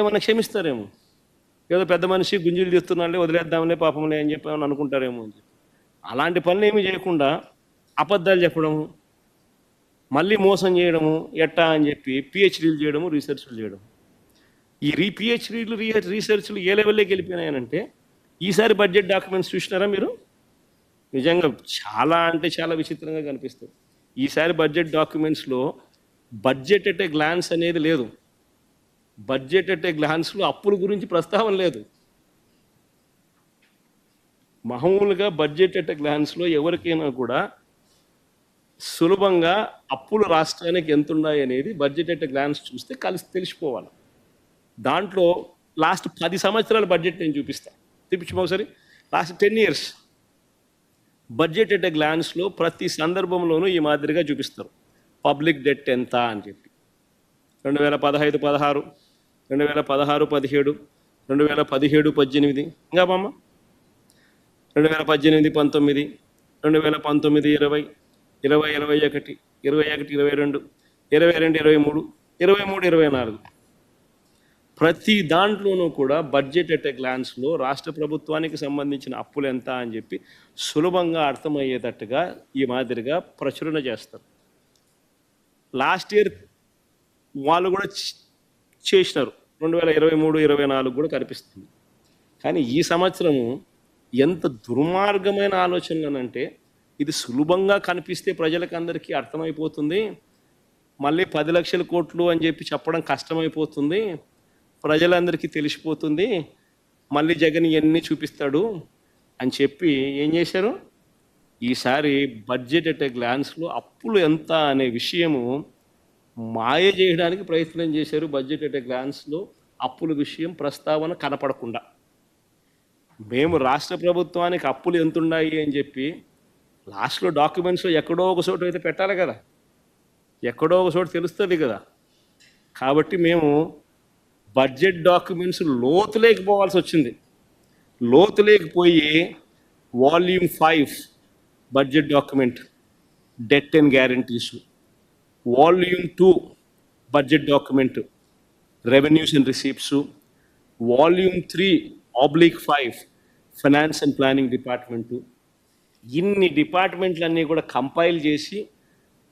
ఏమన్నా క్షమిస్తారేమో? ఏదో పెద్ద మనిషి గుంజులు తీస్తున్నాడులే వదిలేద్దాంలే పాపంలే అని చెప్పి అనుకుంటారేమో అని చెప్పి. అలాంటి పనులు ఏమీ చేయకుండా అబద్ధాలు చెప్పడము మళ్ళీ మోసం చేయడము ఎట్టా అని చెప్పి పిహెచ్డీలు చేయడము రీసెర్చ్లు చేయడం ఈ రీ పిహెచ్డీలు రీ రీసెర్చ్లు ఏ లెవెల్లోకి వెళ్ళిపోయినాయనంటే ఈసారి బడ్జెట్ డాక్యుమెంట్స్ చూసినారా మీరు? నిజంగా చాలా అంటే చాలా విచిత్రంగా కనిపిస్తుంది ఈసారి బడ్జెట్ డాక్యుమెంట్స్లో బడ్జెట్ అట్ ఏ గ్లాన్స్ అనేది లేదు. బడ్జెట్ అంటే గ్లాన్స్లో అప్పుల గురించి ప్రస్తావన లేదు. మామూలుగా బడ్జెట్ అంటే గ్లాన్స్లో ఎవరికైనా కూడా సులభంగా అప్పులు రాష్ట్రానికి ఎంత ఉన్నాయి అనేది బడ్జెట్ అంటే గ్లాన్స్ చూస్తే కలిసి తెలిసిపోవాలి. దాంట్లో లాస్ట్ పది సంవత్సరాల బడ్జెట్ నేను చూపిస్తాను తెప్పించుకోసారి లాస్ట్ టెన్ ఇయర్స్. బడ్జెట్ అంటే గ్లాన్స్లో ప్రతి సందర్భంలోనూ ఈ మాదిరిగా చూపిస్తారు. పబ్లిక్ డెట్ ఎంత అని చెప్పి. రెండు వేల పదహైదు పదహారు. రెండు వేల పదహారు పదిహేడు రెండు వేల పదిహేడు పద్దెనిమిది. ఇంకా బామ్మ? రెండు వేల పద్దెనిమిది పంతొమ్మిది. రెండు వేల పంతొమ్మిది ఇరవై. ఇరవై ఇరవై ఒకటి. ఇరవై ఒకటి ఇరవై రెండు. ఇరవై రెండు ఇరవై మూడు. ఇరవై మూడు ఇరవై నాలుగు. ప్రతి దాంట్లోనూ కూడా బడ్జెట్ అట్ ఏ గ్లాన్స్లో రాష్ట్ర ప్రభుత్వానికి సంబంధించిన అప్పులు ఎంత అని చెప్పి సులభంగా అర్థమయ్యేటట్టుగా ఈ మాదిరిగా ప్రచురణ చేస్తారు. లాస్ట్ ఇయర్ వాళ్ళు కూడా చేసినారు. రెండు వేల ఇరవై మూడు ఇరవై నాలుగు కూడా కనిపిస్తుంది. కానీ ఈ సంవత్సరము ఎంత దుర్మార్గమైన ఆలోచనలనంటే ఇది సులభంగా కనిపిస్తే ప్రజలకు అందరికీ అర్థమైపోతుంది. మళ్ళీ పది లక్షల కోట్లు అని చెప్పి చెప్పడం కష్టమైపోతుంది. ప్రజలందరికీ తెలిసిపోతుంది. మళ్ళీ జగన్ ఇవన్నీ చూపిస్తాడు అని చెప్పి ఏం చేశారు? ఈసారి బడ్జెట్ అట్ ఏ గ్లాన్స్లో అప్పులు ఎంత అనే విషయము మాయ చేయడానికి ప్రయత్నం చేశారు బడ్జెట్ అట్ గ్లాన్స్లో అప్పుల విషయం ప్రస్తావన కనపడకుండా. మేము రాష్ట్ర ప్రభుత్వానికి అప్పులు ఎంతున్నాయి అని చెప్పి లాస్ట్లో డాక్యుమెంట్స్లో ఎక్కడో ఒక చోట అయితే పెట్టాలి కదా. ఎక్కడో ఒక చోట తెలుస్తుంది కదా. కాబట్టి మేము బడ్జెట్ డాక్యుమెంట్స్ లోతు లేకపోవాల్సి వచ్చింది. లోతు లేకపోయి volume five budget document debt and guarantees volume two budget document revenues and receipts volume three oblique five finance and planning department ఇన్ని డిపార్ట్మెంట్లన్నీ కూడా కంపైల్ చేసి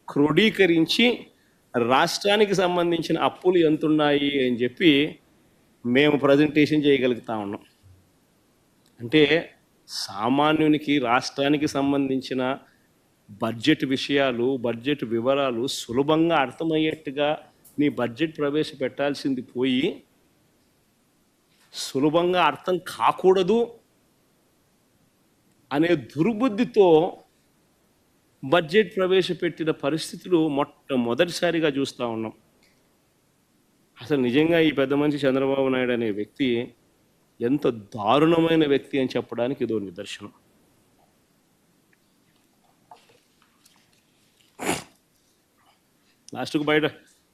క్రోడీకరించి రాష్ట్రానికి సంబంధించిన అప్పులు ఎంత ఉన్నాయి అని చెప్పి మేము ప్రజెంటేషన్ చేయగలుగుతా ఉన్నాం. అంటే సామాన్యునికి రాష్ట్రానికి సంబంధించిన బడ్జెట్ విషయాలు బడ్జెట్ వివరాలు సులభంగా అర్థమయ్యేట్టుగా నీ బడ్జెట్ ప్రవేశపెట్టాల్సింది పోయి సులభంగా అర్థం కాకూడదు అనే దుర్బుద్ధితో బడ్జెట్ ప్రవేశపెట్టిన పరిస్థితులు మొట్టమొదటిసారిగా చూస్తూ ఉన్నాం. అసలు నిజంగా ఈ పెద్ద మనిషి చంద్రబాబు నాయుడు అనే వ్యక్తి ఎంత దారుణమైన వ్యక్తి అని చెప్పడానికి ఇదో నిదర్శనం. లాస్ట్కు బయట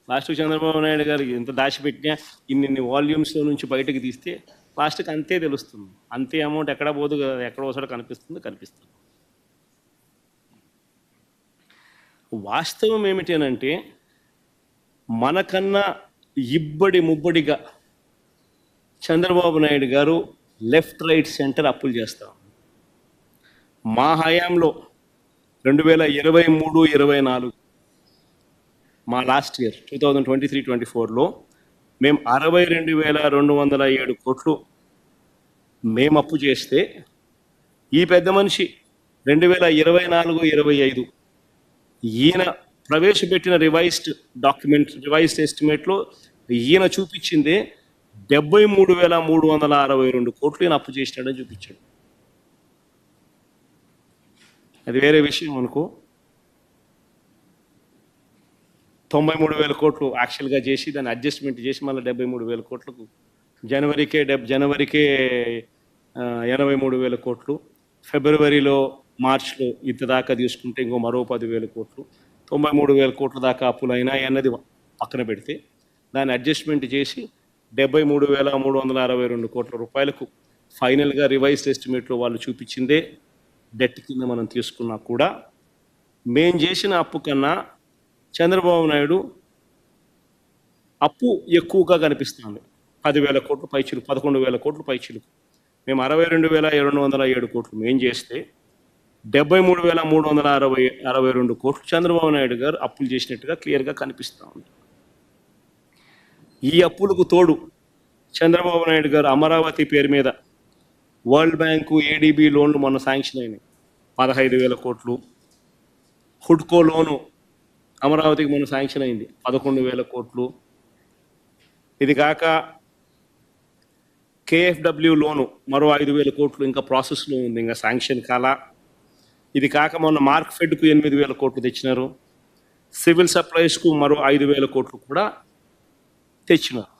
లాస్ట్కు చంద్రబాబు నాయుడు గారు ఎంత దాచిపెట్టినా ఇన్ని వాల్యూమ్స్లో నుంచి బయటకు తీస్తే లాస్ట్కి అంతే తెలుస్తుంది. అంతే అమౌంట్ ఎక్కడ పోదు కదా ఎక్కడో ఒకసారి కనిపిస్తుంది కనిపిస్తుంది. వాస్తవం ఏమిటి అని అంటే మనకన్నా ఇబ్బడి ముబ్బడిగా చంద్రబాబు నాయుడు గారు లెఫ్ట్ రైట్ సెంటర్ అప్పులు చేస్తాం మా హయాంలో రెండు వేల ఇరవై మూడు ఇరవై నాలుగు మా last year two thousand twenty three twenty ఫోర్లో మేము అరవై రెండు వేల రెండు వందల ఏడు కోట్లు మేము అప్పు చేస్తే ఈ పెద్ద మనిషి రెండు వేల ఇరవై నాలుగు ఇరవై ఐదు ఈయన ప్రవేశపెట్టిన రివైజ్డ్ డాక్యుమెంట్ రివైజ్డ్ ఎస్టిమేట్లో ఈయన చూపించిందే డెబ్బై మూడు వేల మూడు వందల అరవై రెండు కోట్లు ఈయన అప్పు చేసినాడని చూపించాడు. అది వేరే విషయం అనుకో. తొంభై మూడు వేల కోట్లు యాక్చువల్గా చేసి దాన్ని అడ్జస్ట్మెంట్ చేసి మళ్ళీ డెబ్బై మూడు వేల కోట్లకు జనవరికే డెబ్ జనవరికే ఎనభై మూడు వేల కోట్లు. ఫిబ్రవరిలో మార్చ్లో ఇంత దాకా తీసుకుంటే ఇంకో మరో పదివేల కోట్లు. తొంభై మూడు వేల కోట్ల దాకా అప్పులు అయినాయి అన్నది పక్కన పెడితే దాన్ని అడ్జస్ట్మెంట్ చేసి డెబ్బై మూడు వేల మూడు వందల అరవై రెండు కోట్ల రూపాయలకు ఫైనల్గా రివైజ్డ్ ఎస్టిమేట్లో వాళ్ళు చూపించిందే డెట్ కింద మనం తీసుకున్నా కూడా మేం చేసిన అప్పు కన్నా చంద్రబాబు నాయుడు అప్పు ఎక్కువగా కనిపిస్తుంది. పదివేల కోట్లు పైచిలు పదకొండు వేల కోట్లు పైచిలుకు. మేము అరవై రెండు వేల రెండు వందల ఏడు కోట్లు మేము చేస్తే డెబ్బై మూడు వేల మూడు వందల అరవై అరవై రెండు కోట్లు చంద్రబాబు నాయుడు గారు అప్పులు చేసినట్టుగా క్లియర్గా కనిపిస్తూ ఉంది. ఈ అప్పులకు తోడు చంద్రబాబు నాయుడు గారు అమరావతి పేరు మీద వరల్డ్ బ్యాంకు ఏడీబీ లోన్లు మొన్న శాంక్షన్ అయినాయి. పదహైదు వేల కోట్లు. హుడ్కో లోను అమరావతికి మొన్న శాంక్షన్ అయింది. పదకొండు వేల కోట్లు. ఇది కాక కేఎఫ్డబ్ల్యూ లోను మరో ఐదు వేల కోట్లు ఇంకా ప్రాసెస్లో ఉంది ఇంకా శాంక్షన్ కాల. ఇది కాక మొన్న మార్క్ ఫెడ్కు ఎనిమిది వేల కోట్లు తెచ్చినారు. సివిల్ సప్లైస్కు మరో ఐదు వేల కోట్లు కూడా తెచ్చినారు.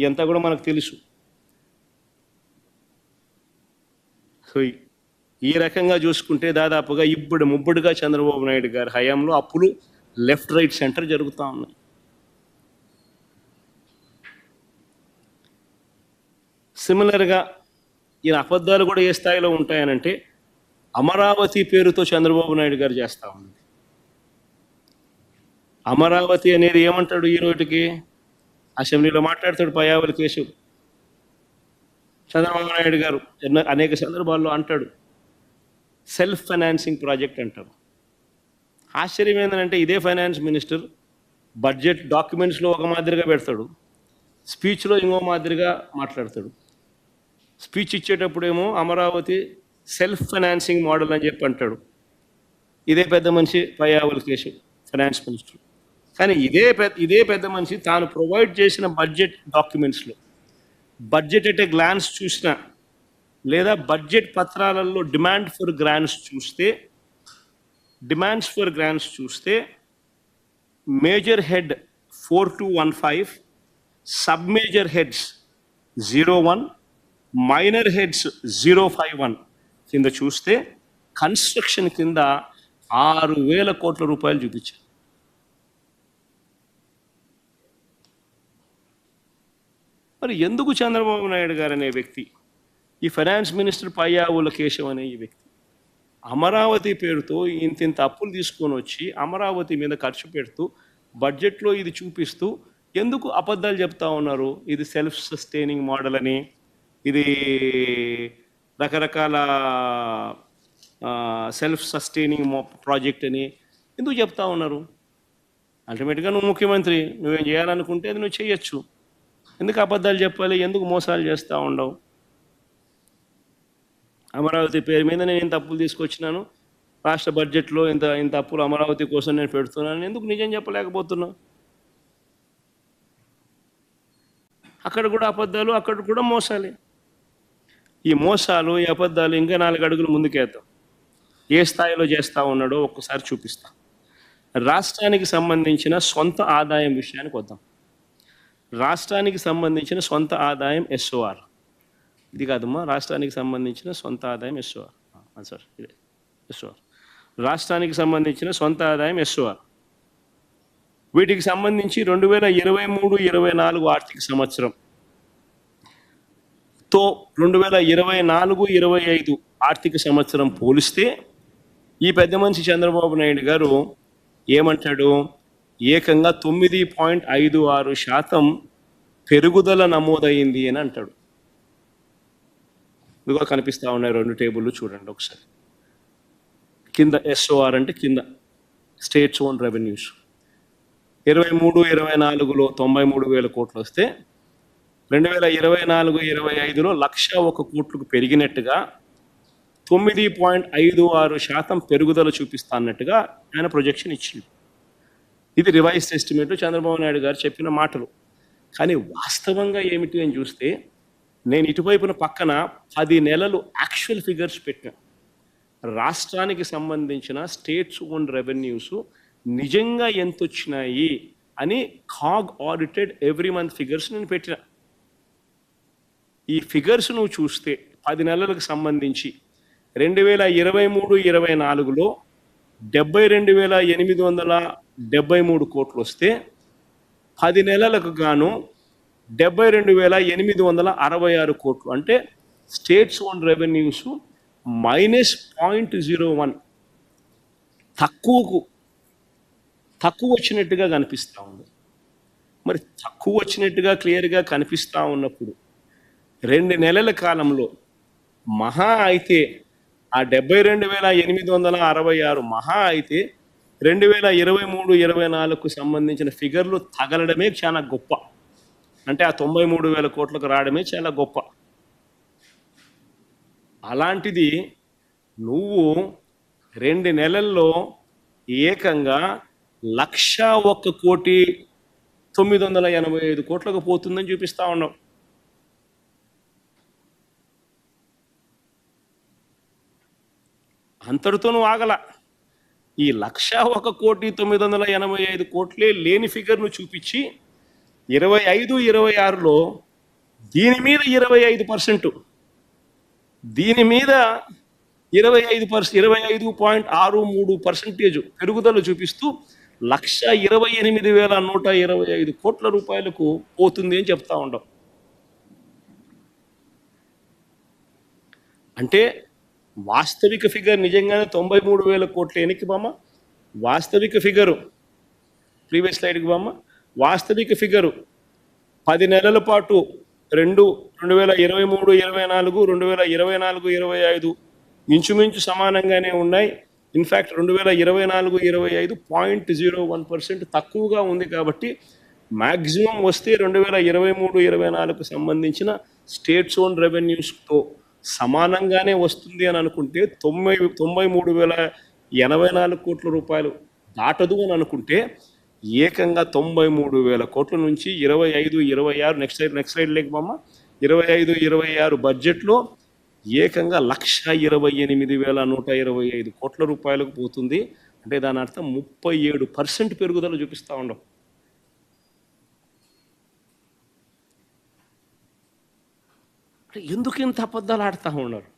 ఇదంతా కూడా మనకు తెలుసు. సో ఈ- ఈ రకంగా చూసుకుంటే దాదాపుగా ఇప్పుడు ముబ్బడిగా చంద్రబాబు నాయుడు గారి హయాంలో అప్పులు లెఫ్ట్ రైట్ సెంటర్ జరుగుతూ ఉన్నాయి. సిమిలర్గా ఈయన అబద్ధాలు కూడా ఏ స్థాయిలో ఉంటాయనంటే అమరావతి పేరుతో చంద్రబాబు నాయుడు గారు చేస్తూ ఉన్నది అమరావతి అనేది ఏమంటాడు ఈ రోజుకి అసెంబ్లీలో మాట్లాడతాడు పయావలి కేసు చంద్రబాబు నాయుడు గారు అనేక సందర్భాల్లో అంటాడు సెల్ఫ్ ఫైనాన్సింగ్ ప్రాజెక్ట్ అంటారు. ఆశ్చర్యం ఏంటంటే ఇదే ఫైనాన్స్ మినిస్టర్ బడ్జెట్ డాక్యుమెంట్స్లో ఒక మాదిరిగా పెడతాడు స్పీచ్లో ఇంకో మాదిరిగా మాట్లాడతాడు. స్పీచ్ ఇచ్చేటప్పుడేమో అమరావతి సెల్ఫ్ ఫైనాన్సింగ్ మోడల్ అని చెప్పి అంటాడు. ఇదే పెద్ద మనిషి పయ్యావుల కేసు ఫైనాన్స్ మినిస్టర్. కానీ ఇదే పెద్ద ఇదే పెద్ద మనిషి తాను ప్రొవైడ్ చేసిన బడ్జెట్ డాక్యుమెంట్స్లో బడ్జెట్ అంటే గ్లాన్స్ చూసినా లేదా బడ్జెట్ పత్రాలలో డిమాండ్ ఫర్ గ్రాంట్స్ చూస్తే డిమాండ్స్ ఫర్ గ్రాంట్స్ చూస్తే major head four two one five sub major heads zero one minor heads zero five one కింద చూస్తే కన్స్ట్రక్షన్ కింద ఆరు వేల కోట్ల రూపాయలు చూపించారు. మరి ఎందుకు చంద్రబాబు నాయుడు గారు అనే వ్యక్తి ఈ ఫైనాన్స్ మినిస్టర్ పయ్యావుల కేశవ్ అనే ఈ వ్యక్తి అమరావతి పేరుతో ఇంత ఇంత అప్పులు తీసుకొని వచ్చి అమరావతి మీద ఖర్చు పెడుతూ బడ్జెట్లో ఇది చూపిస్తూ ఎందుకు అబద్ధాలు చెప్తా ఉన్నారు? ఇది సెల్ఫ్ సస్టైనింగ్ మోడల్ అని ఇది రకరకాల సెల్ఫ్ సస్టైనింగ్ ప్రాజెక్ట్ అని ఎందుకు చెప్తా ఉన్నారు? అల్టిమేట్గా నువ్వు ముఖ్యమంత్రి నువ్వేం చేయాలనుకుంటే అది నువ్వు చేయొచ్చు. ఎందుకు అబద్ధాలు చెప్పాలి? ఎందుకు మోసాలు చేస్తూ ఉండవు? అమరావతి పేరు మీద నేను ఇంత అప్పులు తీసుకొచ్చినాను? రాష్ట్ర బడ్జెట్లో ఇంత ఇంత అప్పులు అమరావతి కోసం నేను పెడుతున్నాను. ఎందుకు నిజం చెప్పలేకపోతున్నా అక్కడ కూడా అబద్ధాలు అక్కడ కూడా మోసాలే. ఈ మోసాలు ఈ అబద్ధాలు ఇంకా నాలుగు అడుగులు ముందుకేద్దాం. ఏ స్థాయిలో చేస్తూ ఉన్నాడో ఒక్కసారి చూపిస్తా. రాష్ట్రానికి సంబంధించిన సొంత ఆదాయం విషయానికి వద్దాం. రాష్ట్రానికి సంబంధించిన సొంత ఆదాయం ఎస్ఓఆర్. ఇది కాదమ్మా రాష్ట్రానికి సంబంధించిన సొంత ఆదాయం ఎస్ఓఆర్ సార్ ఇదే ఎస్ఓఆర్ రాష్ట్రానికి సంబంధించిన సొంత ఆదాయం ఎస్ఓఆర్ వీటికి సంబంధించి రెండు వేల ఇరవై మూడు ఇరవై నాలుగు ఆర్థిక సంవత్సరం. తో రెండు వేల ఇరవై నాలుగు ఇరవై ఐదు ఆర్థిక సంవత్సరం పోలిస్తే ఈ పెద్ద మనిషి చంద్రబాబు నాయుడు గారు ఏమంటాడు? ఏకంగా తొమ్మిది పాయింట్ ఐదు ఆరు శాతం పెరుగుదల నమోదైంది అని అంటాడు. ఇదిగో కనిపిస్తా ఉన్నాయి రెండు టేబుల్లు చూడండి ఒకసారి. కింద ఎస్ఓఆర్ అంటే కింద స్టేట్స్ ఓన్ రెవెన్యూస్ ఇరవై మూడు ఇరవై నాలుగులో తొంభై మూడు వేల కోట్లు వస్తే రెండు వేల ఇరవై నాలుగు ఇరవై ఐదులో లక్ష ఒక కోట్లకు పెరిగినట్టుగా తొమ్మిది పాయింట్ ఐదు ఆరు శాతం పెరుగుదల చూపిస్తా అన్నట్టుగా ఆయన ప్రొజెక్షన్ ఇచ్చింది ఇది రివైజ్డ్ ఎస్టిమేట్ చంద్రబాబు నాయుడు గారు చెప్పిన మాటలు. కానీ వాస్తవంగా ఏమిటి అని చూస్తే నేను ఇటువైపున పక్కన పది నెలలు యాక్చువల్ ఫిగర్స్ పెట్టిన. రాష్ట్రానికి సంబంధించిన స్టేట్స్ ఓన్ రెవెన్యూస్ నిజంగా ఎంత వచ్చినాయి అని CAG audited every month figures నేను పెట్టిన. ఈ ఫిగర్స్ నువ్వు చూస్తే పది నెలలకు సంబంధించి రెండు వేల ఇరవై మూడు ఇరవై నాలుగులో డెబ్బై రెండు వేల ఎనిమిది వందల డెబ్బై మూడు కోట్లు వస్తే పది నెలలకు గాను డెబ్బై రెండు వేల ఎనిమిది వందల అరవై ఆరు కోట్లు. అంటే states own revenues minus point zero one. తక్కువకు తక్కువ వచ్చినట్టుగా కనిపిస్తూ ఉంది. మరి తక్కువ వచ్చినట్టుగా క్లియర్గా కనిపిస్తూ ఉన్నప్పుడు రెండు నెలల కాలంలో మహా అయితే ఆ డెబ్బై రెండు వేల ఎనిమిది వందల అరవై ఆరు మహా అయితే రెండు వేల ఇరవై మూడు ఇరవై నాలుగుకు సంబంధించిన ఫిగర్లు తగలడమే చాలా గొప్ప. అంటే ఆ తొంభై మూడు వేల కోట్లకు రావడమే చాలా గొప్ప. అలాంటిది నువ్వు రెండు నెలల్లో ఏకంగా లక్ష ఒక్క కోటి తొమ్మిది వందల ఎనభై ఐదు కోట్లకు పోతుందని చూపిస్తా ఉన్నావు. అంతటితో నువ్వు ఆగల. ఈ లక్ష ఒక కోటి తొమ్మిది వందల ఎనభై ఐదు కోట్లే లేని ఫిగర్ను చూపించి ఇరవై ఐదు ఇరవై ఆరులో దీని మీద ఇరవై ఐదు పర్సెంట్. దీని మీద ఇరవై ఐదు పర్సెంట్ ఇరవై ఐదు పాయింట్ ఆరు మూడు పర్సెంటేజ్ పెరుగుదల చూపిస్తూ లక్ష ఇరవై ఎనిమిది వేల నూట ఇరవై ఐదు కోట్ల రూపాయలకు పోతుంది అని చెప్తా ఉండవు అంటే వాస్తవిక ఫిగర్ నిజంగానే తొంభై మూడు వేల కోట్ల ఎనికి బామ్మ. వాస్తవిక ఫిగరు ప్రీవియస్ స్లైడ్కి బామ్మ. వాస్తవిక ఫిగరు పది నెలల పాటు రెండు రెండు వేల ఇరవై మూడు ఇరవై నాలుగు రెండు వేల ఇరవై నాలుగు ఇరవై ఐదు ఇంచుమించు సమానంగానే ఉన్నాయి. ఇన్ఫ్యాక్ట్ రెండు వేల ఇరవై నాలుగు ఇరవై ఐదు పాయింట్ జీరో వన్ పర్సెంట్ తక్కువగా ఉంది కాబట్టి మ్యాక్సిమం వస్తే రెండు వేల ఇరవై మూడు ఇరవై నాలుగుకు సంబంధించిన స్టేట్స్ ఓన్ రెవెన్యూస్తో సమానంగానే వస్తుంది అని అనుకుంటే తొంభై తొంభై మూడు వేల ఎనభై నాలుగు కోట్ల రూపాయలు దాటదు అని అనుకుంటే ఏకంగా తొంభై మూడు వేల కోట్ల నుంచి ఇరవై ఐదు ఇరవై ఆరు నెక్స్ట్ సైడ్ నెక్స్ట్ సైడ్ లేకమమ్మ ఇరవై ఐదు ఇరవై ఆరు బడ్జెట్లో ఏకంగా లక్ష ఇరవై ఎనిమిది వేల నూట ఇరవై ఐదు కోట్ల రూపాయలకు పోతుంది. అంటే దాని అర్థం ముప్పై ఏడు పర్సెంట్ పెరుగుదల చూపిస్తూ ఉండవు అంటే ఎందుకు ఇంత అబద్ధాలు ఆడుతూ ఉన్నారు?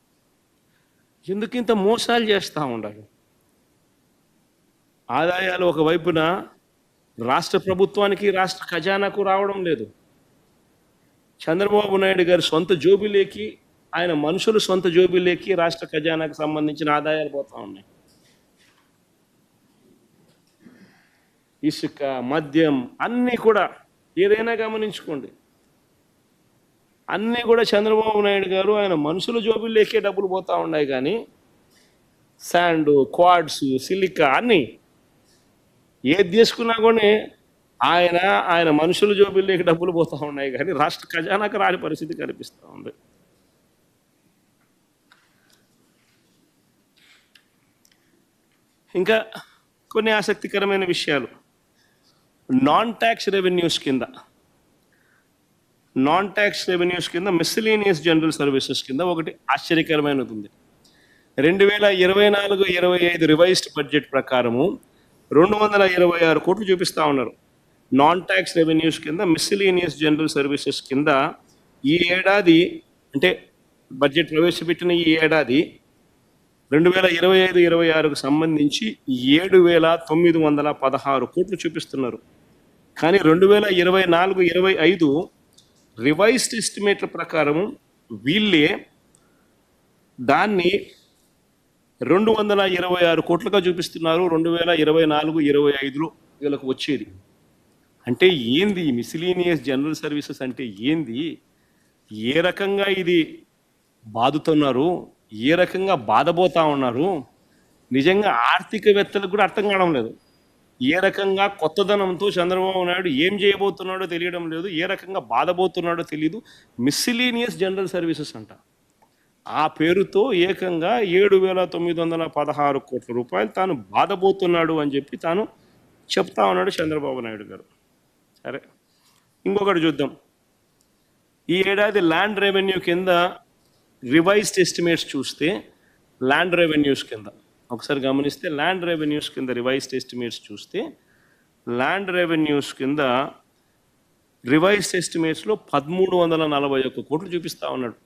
ఎందుకు ఇంత మోసాలు చేస్తూ ఉన్నారు? ఆదాయాలు ఒకవైపున రాష్ట్ర ప్రభుత్వానికి రాష్ట్ర ఖజానాకు రావడం లేదు. చంద్రబాబు నాయుడు గారి సొంత జోబిలేకి ఆయన మనుషులు సొంత జోబిలేకి రాష్ట్ర ఖజానాకు సంబంధించిన ఆదాయాలు పోతా ఉన్నాయి. ఇసుక మద్యం అన్నీ కూడా ఏదైనా గమనించుకోండి. అన్నీ కూడా చంద్రబాబు నాయుడు గారు ఆయన మనుషుల జోబుల్లోకే డబ్బులు పోతా ఉన్నాయి కానీ శాండు క్వాడ్స్ సిలికా అన్నీ ఏది తీసుకున్నా కూడా ఆయన ఆయన మనుషుల జోబుల్లోకి డబ్బులు పోతూ ఉన్నాయి కానీ రాష్ట్ర ఖజానాకు రాని పరిస్థితి కనిపిస్తూ ఉంది. ఇంకా కొన్ని ఆసక్తికరమైన విషయాలు. నాన్ ట్యాక్స్ రెవెన్యూస్ కింద నాన్ ట్యాక్స్ రెవెన్యూస్ కింద మిస్సిలీనియస్ జనరల్ సర్వీసెస్ కింద ఒకటి ఆశ్చర్యకరమైనది ఉంది. రెండు వేల ఇరవై నాలుగు ఇరవై ఐదు రివైజ్డ్ బడ్జెట్ ప్రకారము రెండు వందల ఇరవై ఆరు కోట్లు చూపిస్తూ ఉన్నారు. నాన్ ట్యాక్స్ రెవెన్యూస్ కింద మిస్సిలీనియస్ జనరల్ సర్వీసెస్ కింద ఈ ఏడాది అంటే బడ్జెట్ ప్రవేశపెట్టిన ఈ ఏడాది రెండు వేల ఇరవై ఐదు ఇరవై ఆరుకు సంబంధించి ఏడు వేల తొమ్మిది వందల పదహారు కోట్లు చూపిస్తున్నారు. కానీ రెండు వేల ఇరవై నాలుగు ఇరవై ఐదు రివైజ్డ్ ఎస్టిమేట్ల ప్రకారం వీళ్ళే దాన్ని రెండు వందల ఇరవై ఆరు కోట్లుగా చూపిస్తున్నారు. రెండు వేల ఇరవై నాలుగు ఇరవై ఐదులో వీళ్ళకు వచ్చేది. అంటే ఏంది మిసిలీనియస్ జనరల్ సర్వీసెస్ అంటే ఏంది? ఏ రకంగా ఇది బాధుతున్నారు ఏ రకంగా బాధపోతా ఉన్నారు? నిజంగా ఆర్థికవేత్తలకు కూడా అర్థం కావడం లేదు. ఏ రకంగా కొత్తదనంతో చంద్రబాబు నాయుడు ఏం చేయబోతున్నాడో తెలియడం లేదు. ఏ రకంగా బాధపోతున్నాడో తెలియదు మిస్సిలీనియస్ జనరల్ సర్వీసెస్ అంట. ఆ పేరుతో ఏకంగా ఏడు వేల తొమ్మిది వందల పదహారు కోట్ల రూపాయలు తాను బాధపోతున్నాడు అని చెప్పి తాను చెప్తా ఉన్నాడు చంద్రబాబు నాయుడు గారు. సరే ఇంకొకటి చూద్దాం. ఈ ఏడాది ల్యాండ్ రెవెన్యూ కింద రివైజ్డ్ ఎస్టిమేట్స్ చూస్తే ల్యాండ్ రెవెన్యూస్ కింద ఒకసారి గమనిస్తే ల్యాండ్ రెవెన్యూస్ కింద రివైజ్డ్ ఎస్టిమేట్స్ చూస్తే ల్యాండ్ రెవెన్యూస్ కింద రివైజ్డ్ ఎస్టిమేట్స్లో పదమూడు వందల నలభై ఒక్క కోట్లు చూపిస్తా ఉన్నాడు.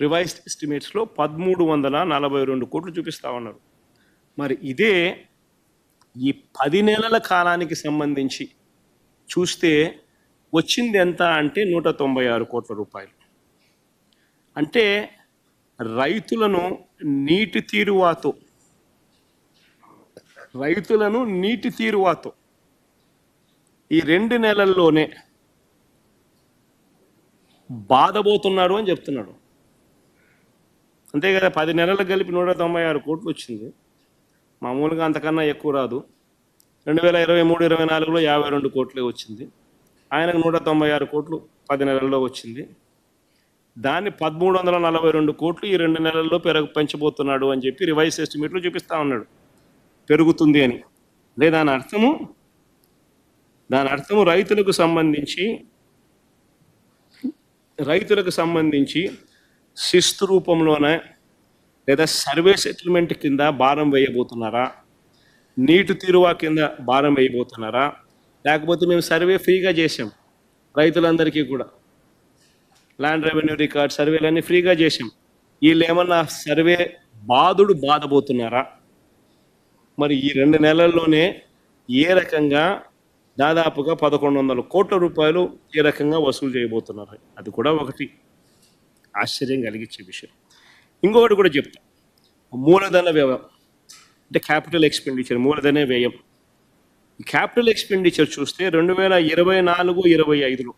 రివైజ్డ్ ఎస్టిమేట్స్లో పదమూడు వందల నలభై రెండు కోట్లు చూపిస్తా ఉన్నారు మరి ఇదే ఈ పది నెలల కాలానికి సంబంధించి చూస్తే వచ్చింది ఎంత అంటే నూట తొంభై ఆరు కోట్ల రూపాయలు. అంటే రైతులను నీటి తీరువాతో రైతులను నీటి తీరువాతో ఈ రెండు నెలల్లోనే బాధపోతున్నాడు అని చెప్తున్నాడు. అంతే కదా పది నెలలు కలిపి నూట తొంభై ఆరు కోట్లు వచ్చింది. మామూలుగా అంతకన్నా ఎక్కువ రాదు. రెండు వేల ఇరవై మూడు ఇరవై నాలుగులో యాభై రెండు కోట్లే వచ్చింది. ఆయనకు నూట తొంభై ఆరు కోట్లు పది నెలల్లో వచ్చింది. దాన్ని పదమూడు వందల నలభై రెండు కోట్లు ఈ రెండు నెలల్లో పెరగ పెంచబోతున్నాడు అని చెప్పి రివైజ్ ఎస్టిమేట్లు చూపిస్తా ఉన్నాడు. పెరుగుతుంది అని. అంటే దాని అర్థము? దాని అర్థము రైతులకు సంబంధించి రైతులకు సంబంధించి శిస్తు రూపంలోనే లేదా సర్వే సెటిల్మెంట్ కింద భారం వేయబోతున్నారా? నీటి తీరువా కింద భారం వేయబోతున్నారా? లేకపోతే మేము సర్వే ఫ్రీగా చేసాం రైతులందరికీ కూడా. ల్యాండ్ రెవెన్యూ రికార్డ్ సర్వేలన్నీ ఫ్రీగా చేసాం వీళ్ళు ఏమన్నా సర్వే బాధుడు బాధపోతున్నారా మరి ఈ రెండు నెలల్లోనే ఏ రకంగా దాదాపుగా పదకొండు వందల కోట్ల రూపాయలు ఏ రకంగా వసూలు చేయబోతున్నారు? అది కూడా ఒకటి. ఆశ్చర్యం కలిగించే విషయం. ఇంకొకటి కూడా చెప్తా. మూలధన వ్యయం. అంటే క్యాపిటల్ ఎక్స్పెండిచర్ మూలధన వ్యయం. క్యాపిటల్ ఎక్స్పెండిచర్ చూస్తే రెండు వేల ఇరవై నాలుగు ఇరవై ఐదులో